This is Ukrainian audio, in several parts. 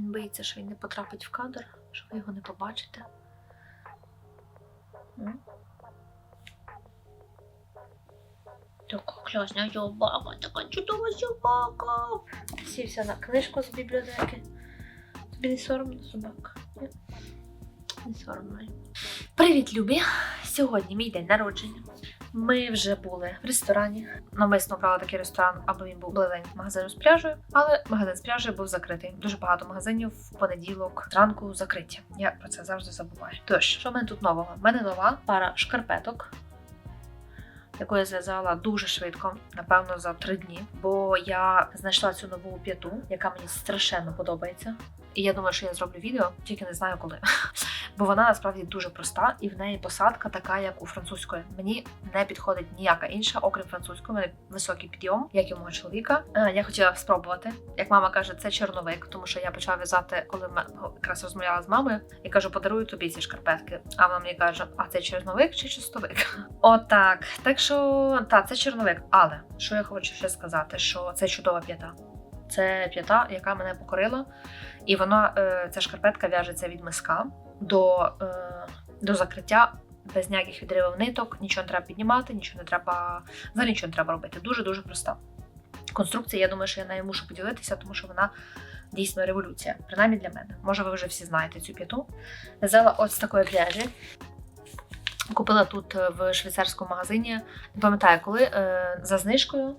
Він боїться, що він не потрапить в кадр, що ви його не побачите. Така класна собака, така чудова собака. Сівся на книжку з бібліотеки. Тобі не соромно собака? Не соромно. Привіт, любі! Сьогодні мій день народження. Ми вже були в ресторані. Навмисно брала такий ресторан, аби він був близень магазину з пряжею, але магазин з пряжею був закритий. Дуже багато магазинів в понеділок зранку закриті. Я про це завжди забуваю. Тож, що в мене тут нового? У мене нова пара шкарпеток. Яку я зв'язала дуже швидко, напевно, за три дні. Бо я знайшла цю нову п'яту, яка мені страшенно подобається. І я думаю, що я зроблю відео, тільки не знаю коли. Бо вона насправді дуже проста, і в неї посадка така, як у французької. Мені не підходить ніяка інша, окрім французької. У мене високий підйом, як і у мого чоловіка. Е, Я хотіла спробувати. Як мама каже, це чорновик, тому що я почала в'язати, коли ну, якраз розмовляла з мамою, і кажу, подарую тобі ці шкарпетки. А вона мені каже: а це чорновик чи чистовик? Отак. Так що так, це чорновик. Але що я хочу ще сказати, що це чудова п'ята. Це п'ята, яка мене покорила, і вона е, ця шкарпетка в'яжеться від миска до, е, до закриття без ніяких відривів ниток, нічого не треба піднімати, нічого не треба, взагалі нічого не треба робити. Дуже дуже проста. Конструкція, я думаю, що я нею мушу поділитися, тому що вона дійсно революція, принаймні для мене. Може, ви вже всі знаєте цю п'яту. Взяла ось такої пряжі. Купила тут е, в швейцарському магазині. Не пам'ятаю, коли е, за знижкою.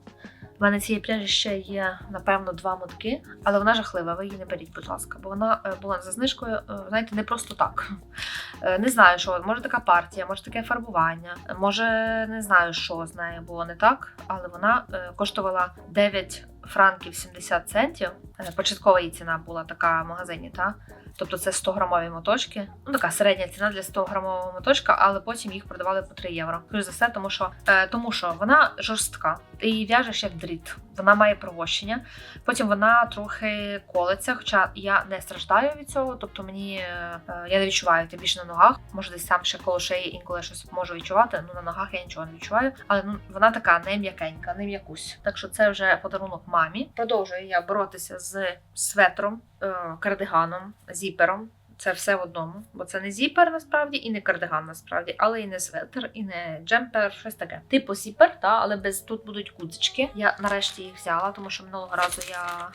У мене цієї пряжі ще є, напевно, два мотки, але вона жахлива, ви її не беріть, будь ласка, бо вона е, була за знижкою, е, знаєте, не просто так. Е, Не знаю, що, може така партія, може таке фарбування, може не знаю, що з нею було не так, але вона коштувала 9 франків 70 центів. Е, Початкова її ціна була така в магазині, та? Тобто це 100 грамові моточки. Ну, така середня ціна для 100 грамового моточка, але потім їх продавали по 3 євро. Плюс за все, тому що, е, тому що вона жорстка. Ти її в'яжеш як дріт. Вона має провощення. Потім вона трохи колеться, хоча я не страждаю від цього. Тобто мені е, е, я не відчуваю тим більше на ногах. Може, десь там ще коло шиї інколи щось можу відчувати. Ну на ногах я нічого не відчуваю. Але ну вона така не м'якенька, не м'якусь. Так що це вже подарунок мамі. Продовжую я боротися з светром, е, кардиганом, зіпером. Це все в одному, бо це не зіпер насправді і не кардиган насправді, але і не светр, і не джемпер, щось таке. Типу зіпер, та, але без тут будуть кудзички. Я нарешті їх взяла, тому що минулого разу я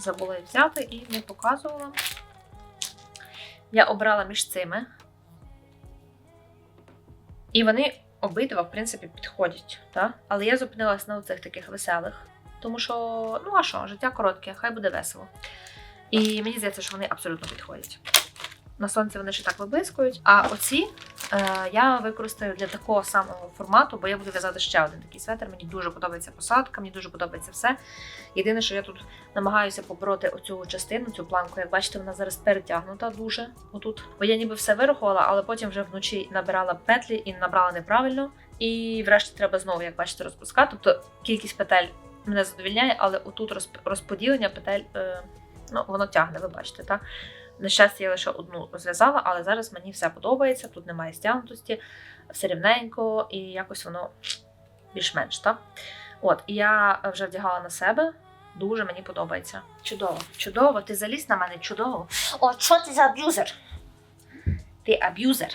забула їх взяти і не показувала. Я обрала між цими. І вони обидва, в принципі, підходять. Та? Але я зупинилась на цих таких веселих. Тому що, ну а що, життя коротке, хай буде весело. І мені здається, що вони абсолютно підходять. На сонці вони ще так виблискують. А оці е, я використаю для такого самого формату, бо я буду в'язати ще один такий светр. Мені дуже подобається посадка, мені дуже подобається все. Єдине, що я тут намагаюся побороти оцю частину, цю планку. Як бачите, вона зараз перетягнута дуже отут. Бо я ніби все вирахувала, але потім вже вночі набирала петлі і набрала неправильно. І врешті треба знову, як бачите, розпускати. Тобто кількість петель мене задовільняє, але отут розп- розподілення петель. Е, Ну, воно тягне, ви бачите, так? На щастя, я лише одну розв'язала, але зараз мені все подобається, тут немає стягнутості, все рівненько, і якось воно більш-менш, так? От, і я вже вдягала на себе. Дуже мені подобається. Чудово, чудово, ти заліз на мене чудово. О, що ти за аб'юзер? Ти аб'юзер.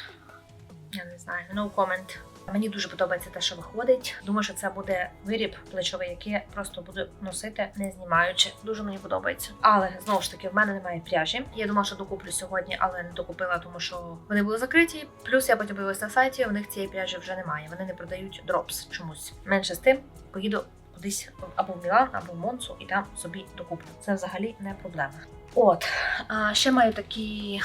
Я не знаю, no comment. Мені дуже подобається те, що виходить. Думаю, що це буде виріб плечовий, який я просто буду носити, не знімаючи. Дуже мені подобається. Але знову ж таки, в мене немає пряжі. Я думала, що докуплю сьогодні, але не докупила, тому що вони були закриті. Плюс я потім на сайті. У них цієї пряжі вже немає. Вони не продають дропс чомусь. Менше з тим, поїду кудись або в Мілан, або в Монцу, і там собі докуплю. Це взагалі не проблема. От а, ще маю такі.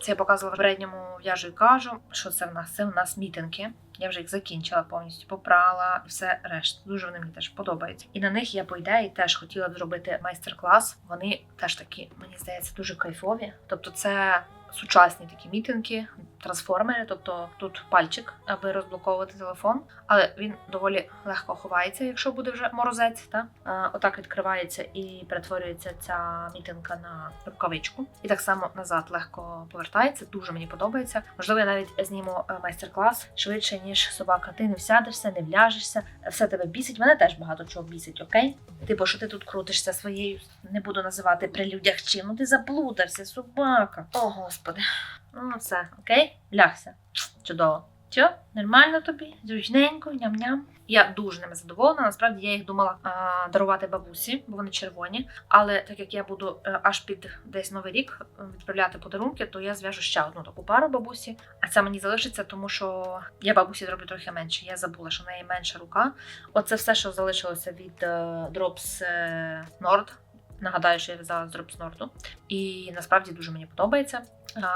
Це я показувала в передньому в'яжу і кажу. Що це в нас? Це в нас мітинги. Я вже їх закінчила повністю, попрала і все решта. Дуже вони мені теж подобаються. І на них я по ідеї теж хотіла б зробити майстер-клас. Вони теж такі, мені здається, дуже кайфові. Тобто, це сучасні такі мітинги, трансформери, тобто тут пальчик, аби розблоковувати телефон, але він доволі легко ховається, якщо буде вже морозець. Та? Отак відкривається і перетворюється ця мітинка на рукавичку. І так само назад легко повертається. Дуже мені подобається. Можливо, я навіть зніму е, майстер-клас швидше, ніж собака. Ти не всядешся, не вляжешся, все тебе бісить. Мене теж багато чого бісить, окей? Типу, що ти тут крутишся своєю, не буду називати при людях чим. Ну ти заплутався, собака. О, господи. Ну, все, окей? Лягся. Чудово. Що? Нормально тобі? Зручненько, ням-ням. Я дуже ними задоволена. Насправді я їх думала а, дарувати бабусі, бо вони червоні. Але так як я буду е, аж під десь новий рік е, відправляти подарунки, то я зв'яжу ще одну таку пару бабусі. А це мені залишиться, тому що я бабусі зроблю трохи менше. Я забула, що в неї менша рука. Оце все, що залишилося від е, Drops Nord. Нагадаю, що я в'язала з Nord. І насправді дуже мені подобається.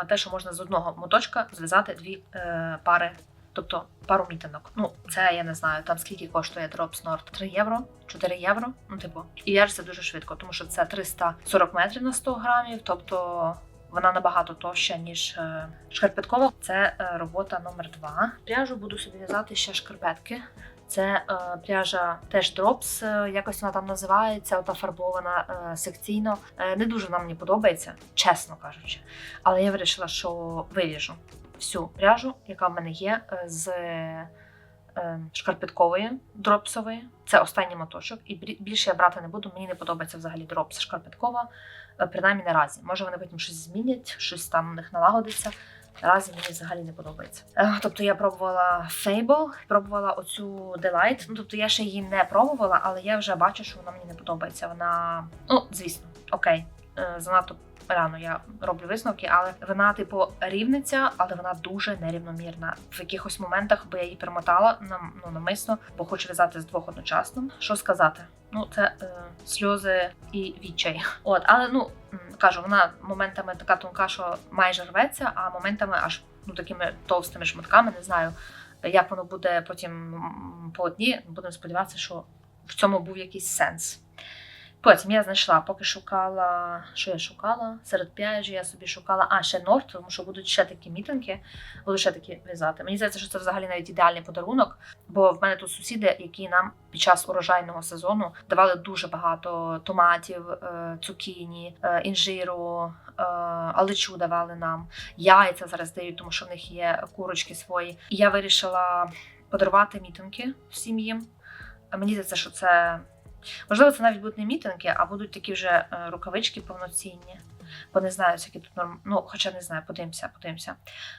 Те, що можна з одного моточка зв'язати дві е, пари, тобто пару мітинок. Ну, це я не знаю, там скільки коштує Nord? 3 євро, 4 євро. Ну, типу, і в'яжеться дуже швидко, тому що це 340 метрів на 100 грамів, тобто. Вона набагато товща, ніж е, шкарпеткова. Це е, робота номер два. Пряжу буду собі в'язати ще шкарпетки. Це е, пряжа теж дропс, е, якось вона там називається, ота фарбована е, секційно. Е, не дуже вона мені подобається, чесно кажучи. Але я вирішила, що виріжу всю пряжу, яка в мене є, е, з е, шкарпеткової дропсової. Це останній моточок, і більше я брати не буду. Мені не подобається взагалі дропс шкарпеткова, е, принаймні наразі. Може вони потім щось змінять, щось там у них налагодиться. Наразі мені взагалі не подобається. Е, Тобто я пробувала Fable, пробувала оцю Delight. Ну тобто я ще її не пробувала, але я вже бачу, що вона мені не подобається. Вона, ну звісно, окей, е, занадто рано я роблю висновки, але вона, типу, рівниця, але вона дуже нерівномірна. В якихось моментах би я її перемотала на ну, намисно, бо хочу в'язати з двох одночасно. Що сказати? Ну, це е, сльози і відчай. От, але ну кажу, вона моментами така тонка, що майже рветься, а моментами аж ну такими товстими шматками. Не знаю, як воно буде потім по одні. Будемо сподіватися, що в цьому був якийсь сенс. Потім я знайшла, поки шукала, що я шукала? Серед пряжі я собі шукала, а ще норт, тому що будуть ще такі мітинги, буду ще такі в'язати. Мені здається, що це взагалі навіть ідеальний подарунок, бо в мене тут сусіди, які нам під час урожайного сезону давали дуже багато томатів, е, цукіні, е, інжиру, е, алечу давали нам, яйця зараз дають, тому що в них є курочки свої. І я вирішила подарувати мітинги всім їм. Мені здається, що це можливо, це навіть будуть не мітинги, а будуть такі вже е, рукавички повноцінні. Бо не знаю, всякі тут норм. Ну, хоча не знаю, подивимося, подивимося.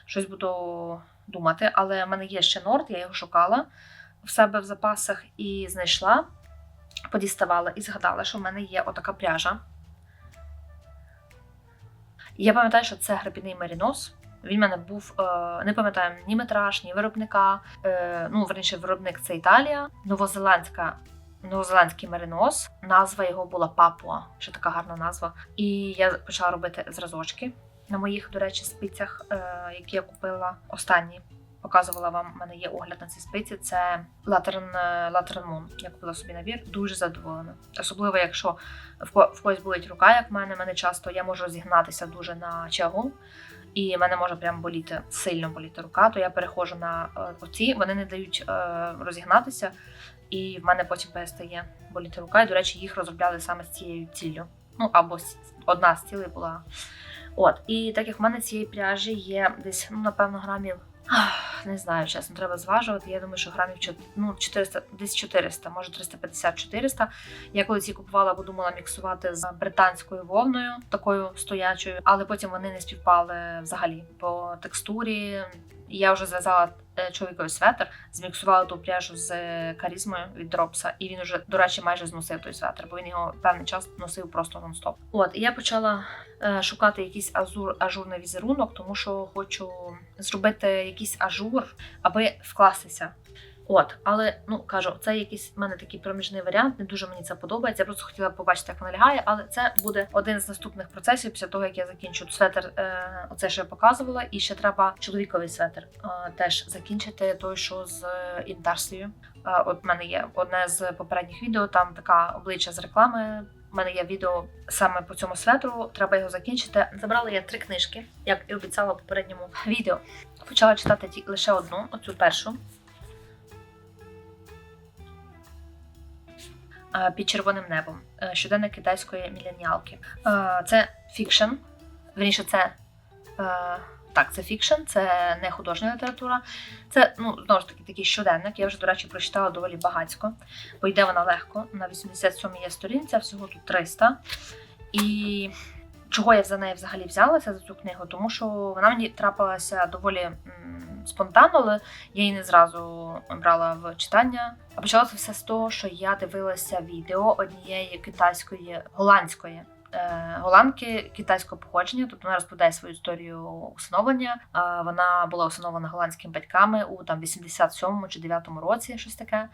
Щось буду думати. Але в мене є ще норд, я його шукала в себе в запасах і знайшла, подіставала і згадала, що в мене є отака пряжа. Я пам'ятаю, що це грабіний мерінос. Він в мене був, е, не пам'ятаю ні метраж, ні виробника. Е, ну, верніше, виробник це Італія, новозеландська. Новозеландський меринос, назва його була Папуа, що така гарна назва. І я почала робити зразочки на моїх, до речі, спицях, е, які я купила останні. Показувала вам, в мене є огляд на ці спиці. Це Lateran, е, Lateran Moon. Я купила собі набір, дуже задоволена. Особливо, якщо в, когось болить рука, як в мене, в мене часто я можу розігнатися дуже на чагу, і в мене може прям боліти, сильно боліти рука, то я переходжу на е, оці, вони не дають розігнатися, і в мене потім перестає боліти рука. І, до речі, їх розробляли саме з цією ціллю. Ну, або одна з цілей була. От, і так як в мене цієї пряжі є десь, ну, напевно, грамів. Не знаю, чесно, треба зважувати. Я думаю, що грамів ну, 400, десь 400, може 350-400. Я коли ці купувала, бо думала міксувати з британською вовною, такою стоячою, але потім вони не співпали взагалі по текстурі. Я вже зв'язала чоловікові светр, зміксувала ту пряжу з е, карізмою від дропса, і він вже, до речі, майже зносив той светр, бо він його певний час носив просто нон-стоп. От і я почала е, шукати якийсь азур, ажурний візерунок, тому що хочу зробити якийсь ажур, аби вкластися. От, але ну кажу, це якийсь в мене такий проміжний варіант. Не дуже мені це подобається. Я просто хотіла побачити, як воно лягає, але це буде один з наступних процесів після того, як я закінчу светр. Е, оце що я показувала, і ще треба чоловіковий светр е, теж закінчити той, що з е, інтарсією. Е, от в мене є одне з попередніх відео. Там така обличчя з реклами У мене є відео саме по цьому светру. Треба його закінчити. Забрала я три книжки, як і обіцяла в попередньому відео. Почала читати лише одну, оцю першу. Під червоним небом. Е, Щоденник китайської міленіалки. Е, Це фікшн. верніше, це. е, Так, це фікшн, це не художня література. Це, ну, знову ж таки, такий щоденник. Я вже, до речі, прочитала доволі багатько, бо йде вона легко. На 87 є сторінця, всього тут 300. І чого я за неї взагалі взялася за цю книгу? Тому що вона мені трапилася доволі спонтанно, але я її не зразу брала в читання. А почалося все з того, що я дивилася відео однієї китайської голландської. е, Голландки китайського походження, тобто вона розповідає свою історію усиновлення. Вона була усиновлена голландськими батьками у там 87-му чи 9-му році, щось таке,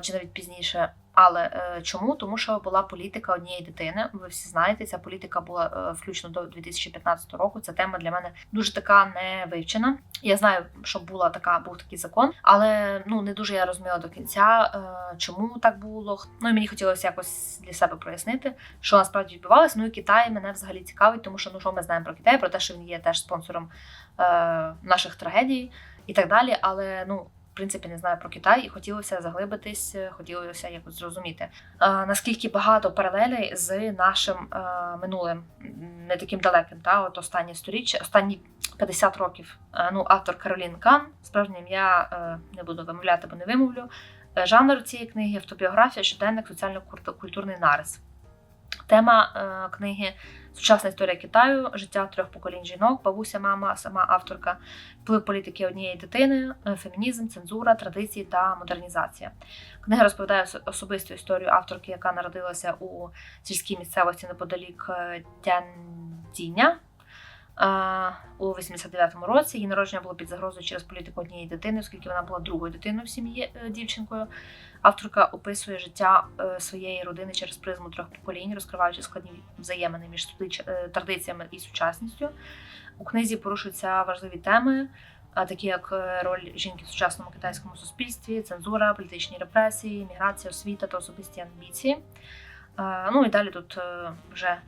чи навіть пізніше. Але е, чому? Тому що була політика однієї дитини. Ви всі знаєте, ця політика була е, включно до 2015 року. Ця тема для мене дуже така не вивчена. Я знаю, що була така, був такий закон, але ну не дуже я розуміла до кінця, е, чому так було. Ну і мені хотілося якось для себе прояснити, що насправді відбувалося. Ну і Китай мене взагалі цікавить, тому що ну що ми знаємо про Китай, про те, що він є теж спонсором е, наших трагедій і так далі. Але ну. В принципі, не знаю про Китай, і хотілося заглибитись, е, хотілося якось зрозуміти, е, наскільки багато паралелей з нашим е, минулим, не таким далеким, та от останні сторіччя, останні 50 років. Ну, автор Каролін Кан, справжнє ім'я не буду вимовляти, бо не вимовлю. Жанр цієї книги автобіографія, щоденник, соціально-культурний нарис. Тема е, книги Сучасна історія Китаю, життя трьох поколінь жінок, бабуся, мама, сама авторка, вплив політики однієї дитини, е, фемінізм, цензура, традиції та модернізація. Книга розповідає особисту історію авторки, яка народилася у сільській місцевості неподалік е, Тяньцзіня, е, у 89-му році. Її народження було під загрозою через політику однієї дитини, оскільки вона була другою дитиною в сім'ї дівчинкою. Авторка описує життя е, своєї родини через призму трьох поколінь, розкриваючи складні взаємини між е, традиціями і сучасністю. У книзі порушуються важливі теми, такі як е, роль жінки в сучасному китайському суспільстві, цензура, політичні репресії, міграція, освіта та особисті амбіції. Ну і далі тут вже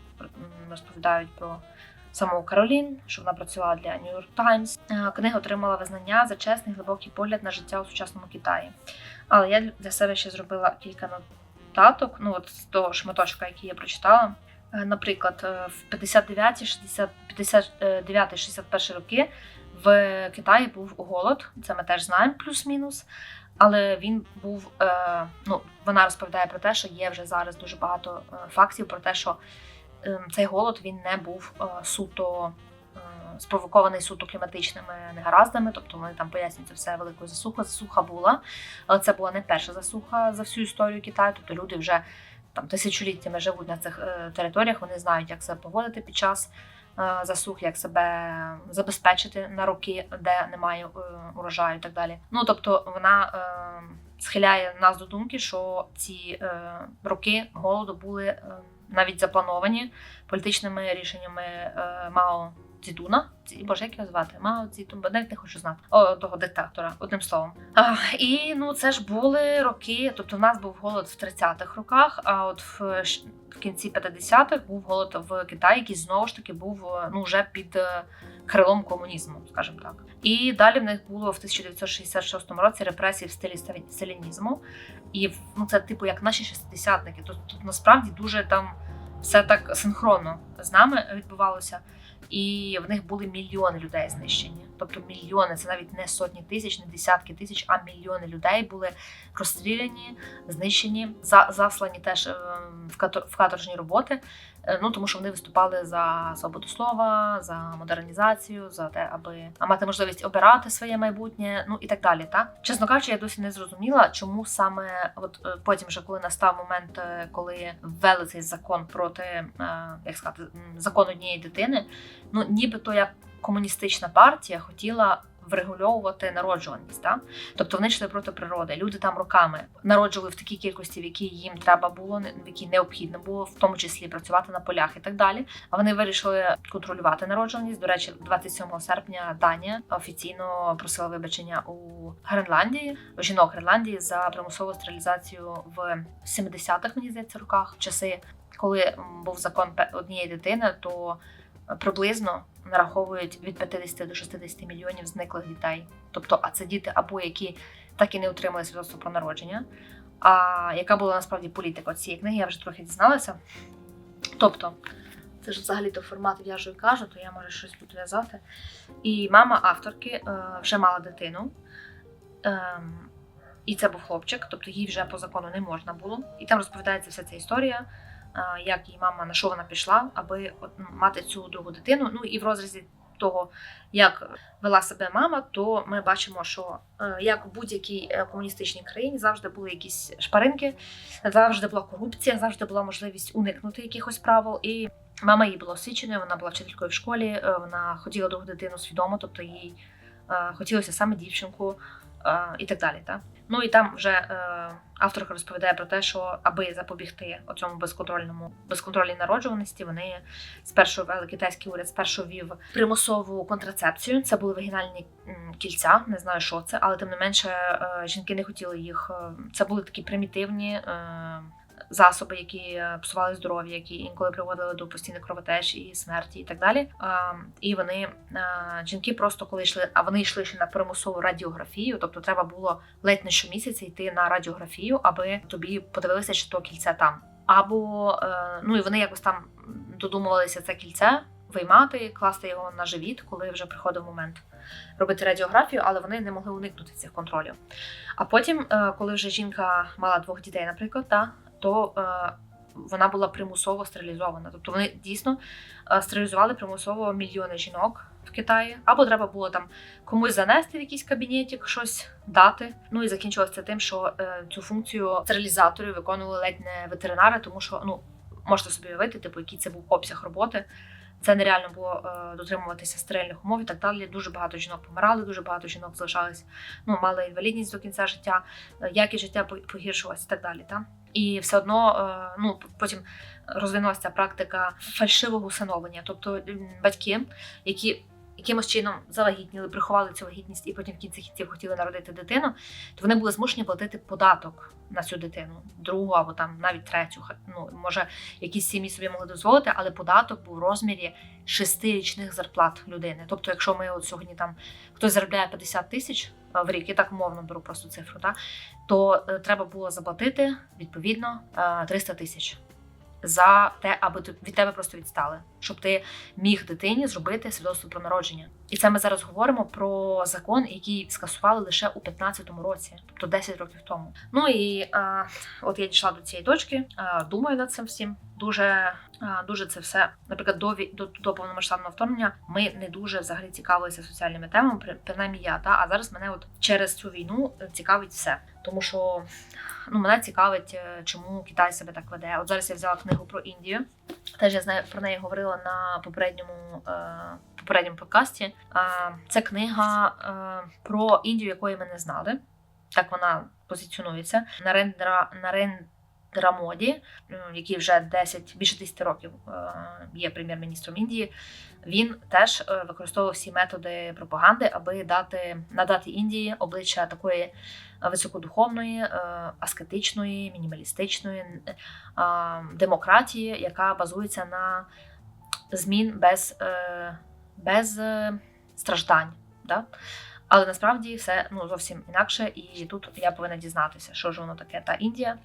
розповідають про саму Каролін, що вона працювала для New York Times. Книга отримала визнання за чесний глибокий погляд на життя у сучасному Китаї. Але я для себе ще зробила кілька нотаток, ну от з того шматочка, який я прочитала. Е, Наприклад, е, в 59 60 59 61 роки в Китаї був голод, це ми теж знаємо, плюс-мінус. Але він був, е, ну, вона розповідає про те, що є вже зараз дуже багато фактів про те, що е, цей голод він не був суто спровокований суто кліматичними негараздами, тобто вони там пояснюють це все великою засухою. Засуха була, але це була не перша засуха за всю історію Китаю. Тобто люди вже там тисячоліттями живуть на цих е, територіях, вони знають, як себе поводити під час е, засух, як себе забезпечити на роки, де немає е, урожаю і так далі. Ну тобто вона схиляє нас до думки, що ці роки голоду були навіть заплановані політичними рішеннями Мао Цзідуна. Ці- Боже, як його звати? Мао Цзідун, бо навіть не хочу знати. О, того диктатора, одним словом. А, і ну це ж були роки. Тобто, в нас був голод в 30-х роках, а от в, в кінці 50-х був голод в Китаї, який знову ж таки був е, ну вже під е, крилом комунізму, скажімо так. І далі в них було в 1966 році репресії в стилі сталінізму. І ну це типу як наші шестидесятники. Тут, тут насправді дуже там все так синхронно з нами відбувалося. І в них були мільйони людей знищені. Тобто мільйони, це навіть не сотні тисяч, не десятки тисяч, а мільйони людей були розстріляні, знищені, за, заслані теж е, в, катор, в каторжні роботи. Е, Ну тому що вони виступали за свободу слова, за модернізацію, за те, аби мати можливість обирати своє майбутнє, ну і так далі. Та чесно кажучи, я досі не зрозуміла, чому саме от е, потім, вже коли настав момент, коли ввели цей закон проти як сказати, закон однієї дитини, ну нібито як комуністична партія хотіла врегульовувати народжуваність. Та? Тобто вони йшли проти природи. Люди там роками народжували в такій кількості, в якій їм треба було, в якій необхідно було, в тому числі працювати на полях і так далі. А вони вирішили контролювати народжуваність. До речі, 27 серпня Данія офіційно просила вибачення у Гренландії, жінок Гренландії за примусову стерилізацію в 70-х, мені здається, роках, часи коли був закон однієї дитини, то е, приблизно нараховують від 50 до 60 мільйонів зниклих дітей. Тобто, а це діти або які так і не отримали свідоцтво про народження. А яка була насправді політика цієї книги, я вже трохи дізналася. Тобто, це ж взагалі то формат в'яжу і кажу, то я можу щось тут в'язати. І мама авторки е, вже мала дитину. Ем, і це був хлопчик, тобто їй вже по закону не можна було. І там розповідається вся ця історія, як її мама на що вона пішла, аби ну, мати цю другу дитину. Ну і в розрізі того, як вела себе мама, то ми бачимо, що е, як в будь-якій е, комуністичній країні завжди були якісь шпаринки, завжди була корупція, завжди була можливість уникнути якихось правил. І мама її була освіченою, вона була вчителькою в школі, е, вона хотіла другу дитину свідомо, тобто їй хотілося саме дівчинку і так далі. Та? Ну і там вже е, авторка розповідає про те, що аби запобігти оцьому безконтрольному безконтрольній народжуваності, вони спершу вели китайський уряд спершу вів примусову контрацепцію. Це були вагінальні кільця, не знаю, що це, але тим не менше е, жінки не хотіли їх. е, Це були такі примітивні. Засоби, які е, псували здоров'я, які інколи приводили до постійних кровотеч і смерті, і так далі. І вони е, жінки просто коли йшли, а вони йшли ще на примусову радіографію, тобто треба було ледь не щомісяця йти на радіографію, аби тобі подивилися, чи то кільце там. Або е, ну і вони якось там додумувалися це кільце виймати, класти його на живіт, коли вже приходив момент робити радіографію, але вони не могли уникнути цих контролів. А потім, коли вже жінка мала двох дітей, наприклад, та, то е, вона була примусово стерилізована. Тобто вони дійсно е, стерилізували примусово мільйони жінок в Китаї, або треба було там комусь занести в якийсь кабінетик, щось дати. Ну і закінчилося тим, що е, цю функцію стерилізаторів виконували ледь не ветеринари, тому що ну можете собі уявити, типу, який це був обсяг роботи. Це нереально було дотримуватися стерильних умов і так далі. Дуже багато жінок помирали, дуже багато жінок залишались, ну мали інвалідність до кінця життя, якість життя по- погіршувалась і так далі. Та? І все одно е, ну потім розвинулася практика фальшивого усиновлення, тобто батьки, які якимось чином завагітніли, приховали цю вагітність і потім в кінці кінців хотіли народити дитину, то вони були змушені платити податок на цю дитину, другу або там навіть третю. Ну може, якісь сім'ї собі могли дозволити, але податок був в розмірі шести річних зарплат людини. Тобто, якщо ми от сьогодні там хтось заробляє 50 тисяч в рік, я так умовно беру просто цифру, та, то е, треба було заплатити відповідно е, 300 тисяч за те, аби від тебе просто відстали, щоб ти міг дитині зробити свідоцтво про народження. І це ми зараз говоримо про закон, який скасували лише у 15-му році, тобто 10 років тому. Ну і е, от я дійшла до цієї точки, е, думаю над цим всім. Дуже, е, дуже це все. Наприклад, до, до, до повномасштабного вторгнення ми не дуже взагалі цікавилися соціальними темами, при- принаймні я. Та а зараз мене от через цю війну цікавить все, тому що ну мене цікавить, е, чому Китай себе так веде. От зараз я взяла книгу про Індію. Теж я знаю про неї говорила на попередньому е, попередньому подкасті. Е, це книга про Індію, якої ми не знали. Так вона позиціонується. Нарендра Нарендра Моді, який вже 10, більше 10 років є прем'єр-міністром Індії. Він теж використовував всі методи пропаганди, аби дати надати Індії обличчя такої високодуховної, е, аскетичної, мінімалістичної е, демократії, яка базується на змін без, е, без е, страждань. Да? Але насправді все ну, зовсім інакше, і тут я повинна дізнатися, що ж воно таке та Індія.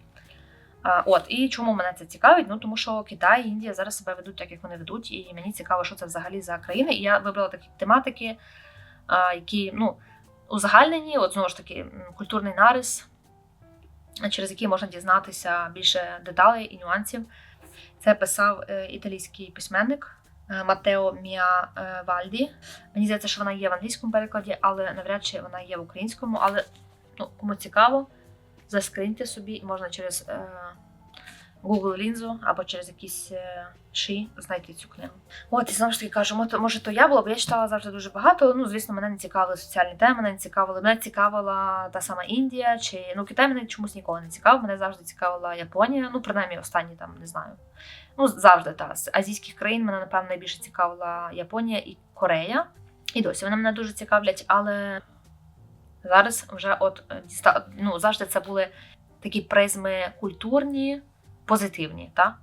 А, от, і чому мене це цікавить? Ну тому що Китай і Індія зараз себе ведуть так, як вони ведуть, і мені цікаво, що це взагалі за країни. І я вибрала такі тематики, а, які ну, узагальнені, от знову ж таки, культурний нарис, через який можна дізнатися більше деталей і нюансів. Це писав е, італійський письменник е, Матео Міа е, Вальді. Мені здається, що вона є в англійському перекладі, але навряд чи вона є в українському. Але ну, кому цікаво, заскриньте собі, можна через е, Google лінзу або через якісь е, ши знайти цю книгу. От і знову ж таки кажу, мо- може, то я була, бо я читала завжди дуже багато. Ну, звісно, мене не цікавили соціальні теми, мене не цікавили. Мене цікавила та сама Індія чи ну Китай мене чомусь ніколи не цікавив. Мене завжди цікавила Японія. Ну, принаймні, останні там не знаю. Ну, завжди та з азійських країн мене напевно найбільше цікавила Японія і Корея. І досі вони мене дуже цікавлять, але зараз вже от ну, завжди це були такі призми культурні, позитивні, та?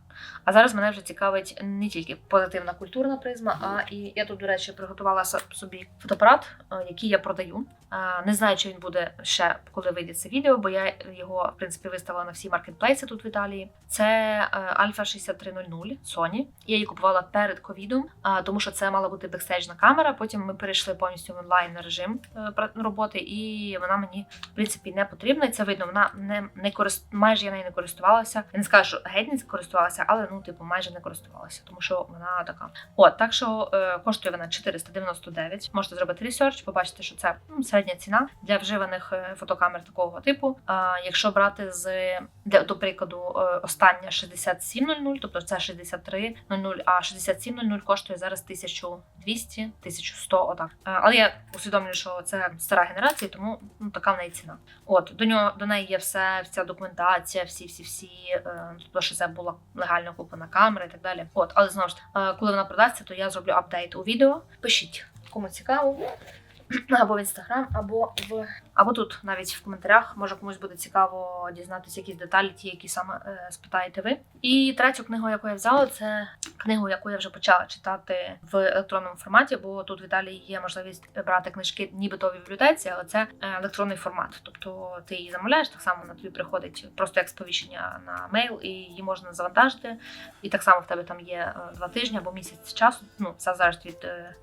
А зараз мене вже цікавить не тільки позитивна культурна призма, а і я тут, до речі, приготувала собі фотоапарат, е, який я продаю. Е, Не знаю, чи він буде ще коли вийде це відео, бо я його в принципі виставила на всі маркетплейси тут в Італії. Це е, Alpha 6300 Sony. Я її купувала перед ковідом, тому що це мала бути бекстейджна камера. Потім ми перейшли повністю в онлайн режим е, роботи, і вона мені в принципі не потрібна. І це видно. Вона не, не корист... майже я нею не користувалася. Я не скажу, геть не користувалася, але ну, типу, майже не користувалася, тому що вона така. От так що е, коштує вона 499. Можете зробити ресерч, побачити, що це ну, середня ціна для вживаних е, фотокамер такого типу. А якщо брати з для до прикладу е, остання 6700, тобто це 6300, а 6700 коштує зараз 1200, 1100, отак. Е, Але я усвідомлюю, що це стара генерація, тому ну така в неї ціна. От до нього до неї є все, вся документація, всі, всі, всі, е, тобто, що це була легально куплена камера і так далі. От, але знову ж е, коли вона продасться, то я зроблю апдейт у відео. Пишіть, кому цікаво. Або в інстаграм, або в або тут навіть в коментарях може комусь буде цікаво дізнатися якісь деталі, ті, які саме е, спитаєте ви. І третю книгу, яку я взяла, це книгу, яку я вже почала читати в електронному форматі, бо тут в Італії є можливість брати книжки нібито в бібліотеці, але це е, електронний формат. Тобто ти її замовляєш, так само вона тобі приходить просто як сповіщення на мейл, і її можна завантажити. І так само в тебе там є е, два тижні або місяць часу. Ну, це залежить від. е,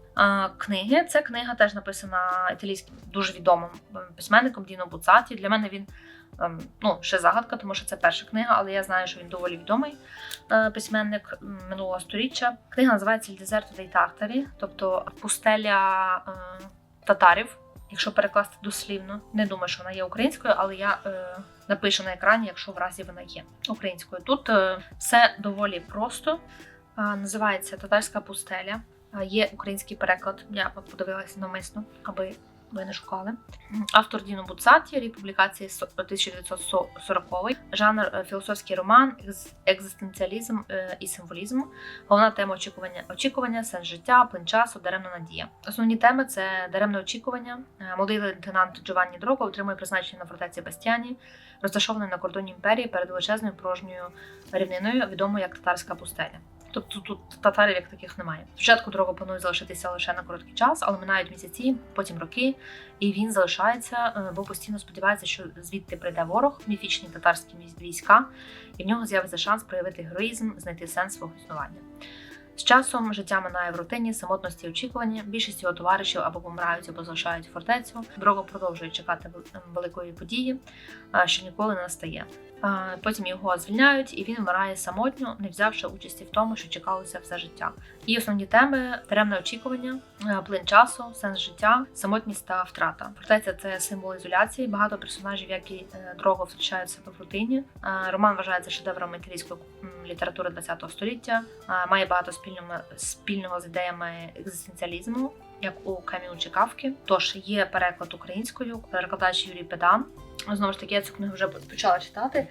Книги. Ця книга теж написана італійським дуже відомим письменником Діно Буцаті. Для мене він ну, ще загадка, тому що це перша книга, але я знаю, що він доволі відомий е, письменник минулого сторіччя. Книга називається «Il deserto dei Tartari», тобто пустеля е, татарів, якщо перекласти дослівно. Не думаю, що вона є українською, але я е, напишу на екрані, якщо в разі вона є українською. Тут е, все доволі просто. Е, називається Татарська пустеля. Е, Є український переклад. Я подивилася навмисно, аби ви не шукали. Автор Діно Буцаті, рік публікації со- 1940 жанр е, філософський роман, екз- екзистенціалізм е, і символізм. Головна тема очікування, очікування, сенс життя, плин часу, даремна надія. Основні теми це даремне очікування. Е, Молодий лейтенант Джованні Дроко отримує призначення на фортеці Бастіані, розташований на кордоні імперії перед величезною порожньою рівниною, відомою як татарська пустеля. Тобто тут татарів як таких немає. Спочатку дорога планує залишитися лише на короткий час, але минають місяці, потім роки, і він залишається, е, бо постійно сподівається, що звідти прийде ворог, міфічні татарські війська, і в нього з'явиться шанс проявити героїзм, знайти сенс свого існування. З часом життя минає в рутині, самотності очікування. Більшість його товаришів або помирають, або залишають фортецю. Дрого продовжує чекати вел- великої події, що ніколи не настає. Потім його звільняють, і він вмирає самотньо, не взявши участі в тому, що чекалося все життя. І основні теми даремне очікування, плин часу, сенс життя, самотність та втрата. Фортеця це символ ізоляції. Багато персонажів, як і е, втрачають себе в рутині. Роман вважається шедевром італійської літератури ХХ століття. Має багато спільного, спільного з ідеями екзистенціалізму. Як у Кам'ю чи Кавки. Тож є переклад українською, перекладач Юрій Педан. Знову ж таки, я цю книгу вже почала читати,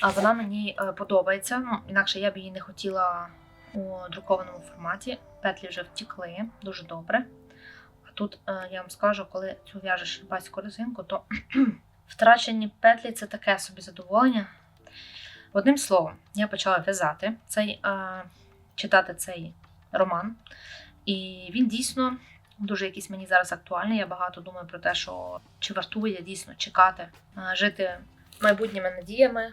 а вона мені е, подобається. Ну, інакше я б її не хотіла у друкованому форматі. Петлі вже втікли дуже добре. А тут е, я вам скажу, коли цю в'яжеш баську резинку, то втрачені петлі це таке собі задоволення. Одним словом, я почала в'язати цей, е, читати цей роман, і він дійсно дуже якийсь мені зараз актуальний. Я багато думаю про те, що чи вартує дійсно чекати, жити майбутніми надіями,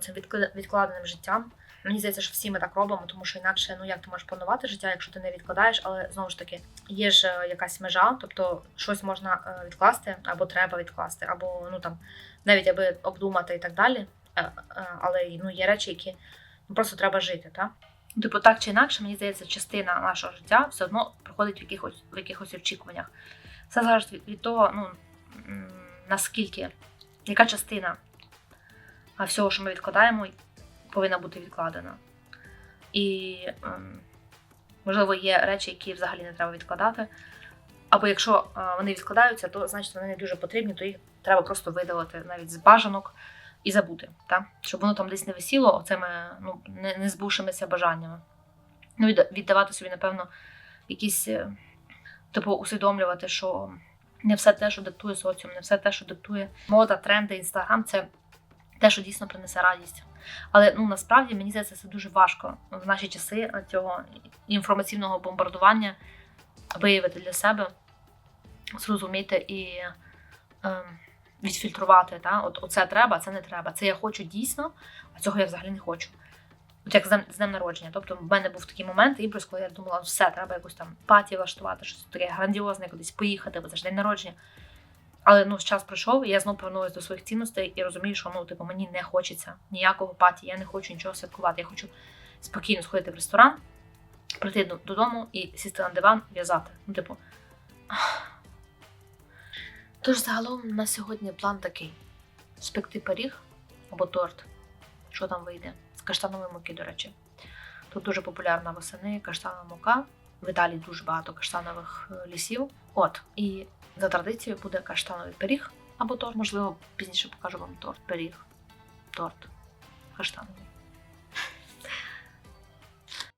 цим відкла- відкладеним життям. Мені здається, що всі ми так робимо, тому що інакше ну як ти можеш планувати життя, якщо ти не відкладаєш, але знову ж таки є ж е, якась межа, тобто щось можна е, відкласти, або треба відкласти, або ну там навіть аби обдумати і так далі. Е, Але ну є речі, які ну, просто треба жити, так? Типу, так чи інакше, мені здається, частина нашого життя все одно проходить в якихось в якихось очікуваннях. Все залежить від, від того, ну наскільки, яка частина всього, що ми відкладаємо, повинна бути відкладена. І ем, можливо є речі, які взагалі не треба відкладати. Або якщо е, вони відкладаються, то значить вони не дуже потрібні, то їх треба просто видалити навіть з бажанок і забути, так? щоб воно там десь не висіло оцими ну, не, не збувшимися бажаннями. Ну, віддавати собі, напевно, якісь, е, типу, усвідомлювати, що не все те, що диктує соціум, не все те, що диктує мода, тренди, інстаграм, це те, що дійсно принесе радість. Але ну насправді мені здається, це дуже важко в наші часи цього інформаційного бомбардування виявити для себе, зрозуміти і ем, відфільтрувати. Та? От оце треба, це не треба. Це я хочу дійсно, а цього я взагалі не хочу. От як з днем- народження. Тобто в мене був такий момент, імпульс, коли я думала, все, треба якусь там паті влаштувати, щось таке грандіозне, кудись поїхати, бо це ж день народження. Але ну, час пройшов, і я знову повернулася до своїх цінностей і розумію, що ну, типу, мені не хочеться ніякого паті, я не хочу нічого святкувати. Я хочу спокійно сходити в ресторан, прийти додому і сісти на диван, в'язати. Ну, типу. Тож загалом на сьогодні план такий: спекти пиріг або торт. Що там вийде? З каштанової муки, до речі. Тут дуже популярна восени каштанова мука. В Італії дуже багато каштанових е, лісів. От, і за традицією буде каштановий пиріг або торт. Можливо, пізніше покажу вам торт, пиріг, торт каштановий.